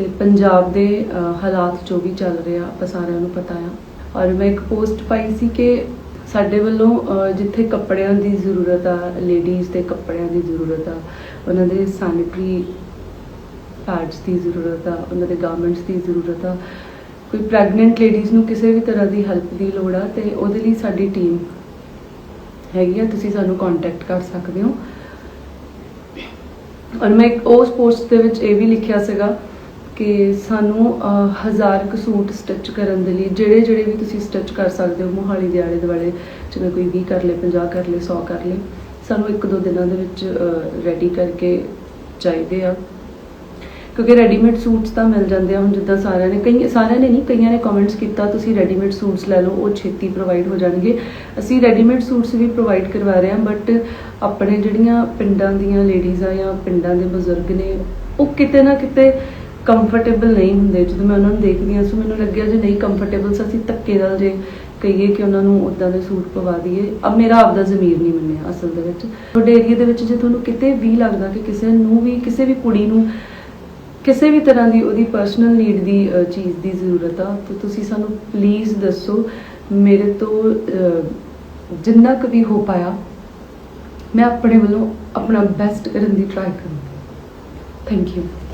ਤੇ ਪੰਜਾਬ ਦੇ ਹਾਲਾਤ ਜੋ ਵੀ ਚੱਲ ਰਿਹਾ ਆਪਾਂ ਸਾਰਿਆਂ ਨੂੰ ਪਤਾ ਆ। ਔਰ ਮੈਂ ਇੱਕ ਪੋਸਟ ਪਾਈ ਸੀ ਕਿ ਸਾਡੇ ਵੱਲੋਂ ਜਿੱਥੇ ਕੱਪੜਿਆਂ ਦੀ ਜ਼ਰੂਰਤ ਆ, ਲੇਡੀਜ਼ ਦੇ ਕੱਪੜਿਆਂ ਦੀ ਜ਼ਰੂਰਤ ਆ, ਉਹਨਾਂ ਦੇ ਸੈਨੀਟਰੀ ਪੈਡਸ ਦੀ ਜ਼ਰੂਰਤ ਆ, ਉਹਨਾਂ ਦੇ ਗਾਰਮੈਂਟਸ ਦੀ ਜ਼ਰੂਰਤ ਆ, ਕੋਈ ਪ੍ਰੈਗਨੈਂਟ ਲੇਡੀਜ਼ ਨੂੰ ਕਿਸੇ ਵੀ ਤਰ੍ਹਾਂ ਦੀ ਹੈਲਪ ਦੀ ਲੋੜ ਆ, ਤੇ ਉਹਦੇ ਲਈ ਸਾਡੀ ਟੀਮ ਹੈਗੀ ਆ, ਤੁਸੀਂ ਸਾਨੂੰ ਕੰਟੈਕਟ ਕਰ ਸਕਦੇ ਹੋ। ਔਰ ਮੈਂ ਇੱਕ ਉਸ ਪੋਸਟ ਦੇ ਵਿੱਚ ਇਹ ਵੀ ਲਿਖਿਆ ਸੀਗਾ ਕਿ ਸਾਨੂੰ ਅਹ, ਹਜ਼ਾਰ ਕੁ ਸੂਟ ਸਟਿਚ ਕਰਨ ਦੇ ਲਈ ਜਿਹੜੇ ਜਿਹੜੇ ਵੀ ਤੁਸੀਂ ਸਟਿਚ ਕਰ ਸਕਦੇ ਹੋ ਮੋਹਾਲੀ ਦੇ ਆਲੇ ਦੁਆਲੇ ਜਿਵੇਂ ਕੋਈ 20 ਕਰ ਲੇ 50 ਕਰ ਲੇ 100 ਕਰ ਲੇ ਸਾਨੂੰ ਇੱਕ ਦੋ ਦਿਨਾਂ ਦੇ ਵਿੱਚ ਰੈਡੀ ਕਰਕੇ ਚਾਹੀਦੇ ਆ। ਕਿਉਂਕਿ ਰੈਡੀਮੇਡ ਸੂਟਸ ਤਾਂ ਮਿਲ ਜਾਂਦੇ ਆ ਹੁਣ ਜਿੱਦਾਂ ਸਾਰਿਆਂ ਨੇ ਕਈ ਸਾਰਿਆਂ ਨੇ ਨਹੀਂ ਕਈਆਂ ਨੇ ਕਮੈਂਟਸ ਕੀਤਾ ਤੁਸੀਂ ਰੈਡੀਮੇਡ ਸੂਟਸ ਲੈ ਲਓ ਉਹ ਛੇਤੀ ਪ੍ਰੋਵਾਈਡ ਹੋ ਜਾਣਗੇ। ਅਸੀਂ ਰੈਡੀਮੇਡ ਸੂਟਸ ਵੀ ਪ੍ਰੋਵਾਈਡ ਕਰਵਾ ਰਹੇ ਹਾਂ ਬਟ ਆਪਣੇ ਜਿਹੜੀਆਂ ਪਿੰਡਾਂ ਦੀਆਂ ਲੇਡੀਜ਼ ਆ ਜਾਂ ਪਿੰਡਾਂ ਦੇ ਬਜ਼ੁਰਗ ਨੇ ਉਹ ਕਿਤੇ ਨਾ ਕਿਤੇ ਕੰਫਰਟੇਬਲ ਨਹੀਂ ਹੁੰਦੇ। ਜਦੋਂ ਮੈਂ ਉਹਨਾਂ ਨੂੰ ਦੇਖਦੀ ਹਾਂ, ਸੋ ਮੈਨੂੰ ਲੱਗਿਆ ਜੇ ਨਹੀਂ ਕੰਫਰਟੇਬਲ ਸੋ ਅਸੀਂ ਧੱਕੇ ਨਾਲ ਜੇ ਕਹੀਏ ਕਿ ਉਹਨਾਂ ਨੂੰ ਉਦਾਂ ਦੇ ਸੂਟ ਪਵਾ ਦਈਏ। ਅਬ ਮੇਰਾ ਆਪਦਾ ਜ਼ਮੀਰ ਨਹੀਂ ਮੰਨਿਆ ਅਸਲ ਦੇ ਵਿੱਚ। ਤੁਹਾਡੇ ਏਰੀਆ ਦੇ ਵਿੱਚ ਜੇ ਤੁਹਾਨੂੰ ਕਿਤੇ ਵੀ ਲੱਗਦਾ ਕਿ ਕਿਸੇ ਨੂੰ ਵੀ, ਕਿਸੇ ਵੀ ਕੁੜੀ ਨੂੰ ਕਿਸੇ ਵੀ ਤਰ੍ਹਾਂ ਦੀ ਉਹਦੀ ਪਰਸਨਲ ਨੀਡ ਦੀ ਚੀਜ਼ ਦੀ ਜ਼ਰੂਰਤ ਆ, ਤਾਂ ਤੁਸੀਂ ਸਾਨੂੰ ਪਲੀਜ਼ ਦੱਸੋ, ਮੇਰੇ ਤੋਂ ਜਿੰਨਾ ਕੁ ਵੀ ਹੋ ਪਾਇਆ, ਮੈਂ ਆਪਣੇ ਵੱਲੋਂ ਆਪਣਾ ਬੈਸਟ ਕਰਨ ਦੀ ਟਰਾਈ ਕਰੂੰਗੀ। Thank you